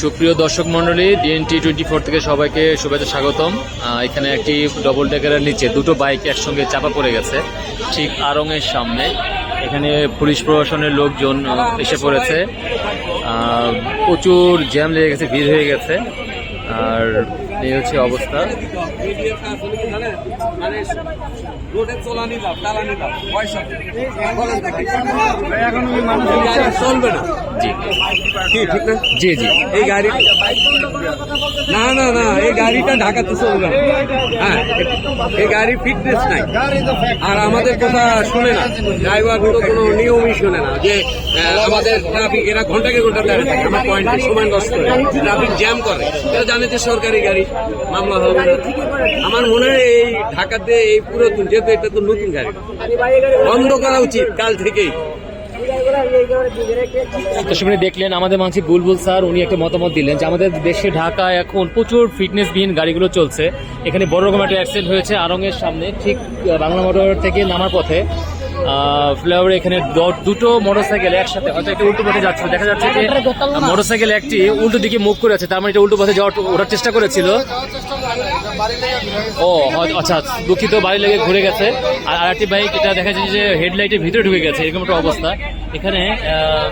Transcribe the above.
সুপ্রিয় দর্শক মন্ডলী ডিএনটি টোয়েন্টি ফোর থেকে সবাইকে শুভেচ্ছা স্বাগতম। আহ, এখানে একটি ডবল ডেকারের নিচে দুটো বাইক একসঙ্গে চাপা পড়ে গেছে ঠিক আরঙের সামনে। এখানে পুলিশ প্রশাসনের লোকজন এসে পড়েছে। আহ, প্রচুর জ্যাম লেগে গেছে ভিড় হয়ে গেছে। আর এই হচ্ছে অবস্থা। মানে চলবে না। জি। কি ঠিক না? জি জি। এই গাড়ি না না না এই গাড়িটা ঢাকাতে চলবে না হ্যাঁ এই গাড়ি ফিটনেস নাই। আর আমাদের কথা শুনে না। ড্রাইভার তো কোনো নিয়মই শুনে না যে আমাদের ট্রাফিক এরা ঘন্টাকে ঘণ্টা দাঁড়িয়ে থাকে। আমার পয়েন্টে সময় নষ্ট করে। ট্রাফিক জ্যাম করে। এরা জানে যে সরকারি গাড়ি মামলা হবে না। আমার মনে হয় এই ঢাকাতে এই পুরাতন যেহেতু এটা তো নতুন গাড়ি বন্ধ করা উচিত কাল থেকেই। দর্শক মন্ডলী দেখলেন, আমাদের মাঝে বুলবুল স্যার, উনি একটা মতামত দিলেন যে আমাদের দেশে ঢাকা এখন প্রচুর ফিটনেস ফিটনেসবিহীন গাড়িগুলো চলছে। এখানে বড় রকম একটা অ্যাক্সিডেন্ট হয়েছে আরঙের সামনে, ঠিক বাংলা মোটর থেকে নামার পথে। ফ্লাইওভার এখানে দুটো মোটরসাইকেল একসাথে হয়তো একটা উল্টো পথে যাচ্ছে দেখা যাচ্ছে যে মোটরসাইকেল একটি উল্টো দিকে মুভ করে আছে তার মানে এটা উল্টো পথে যাওয়ার ওঠার চেষ্টা করেছিল। ও আচ্ছা দুঃখিত বাড়ি লেগে ঘুরে গেছে। আর আরেকটি বাইক এটা দেখা যাচ্ছে যে হেডলাইটের ভিতরে ঢুকে গেছে এরকম একটা অবস্থা। এখানে আহ,